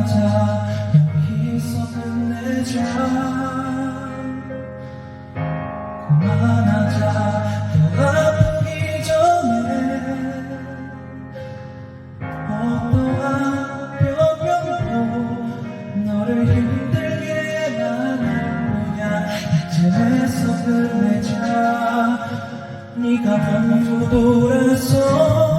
가자 여기서 끝내자. 그만하자 더 아프기 전에 어떠한 변명도 너를 힘들게 만할 거야 이제에서 끝내자. 네가 먼저 돌아서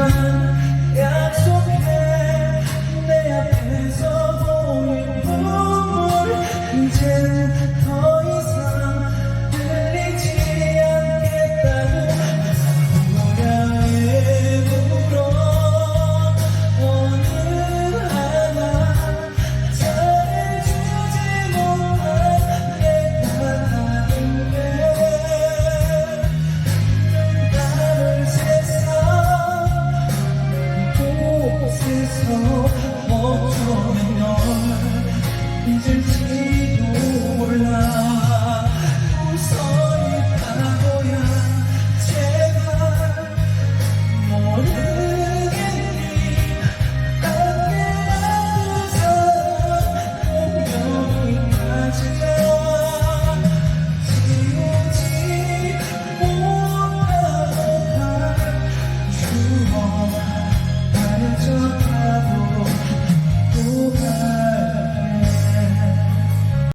burn. 어쩌면 널 잊을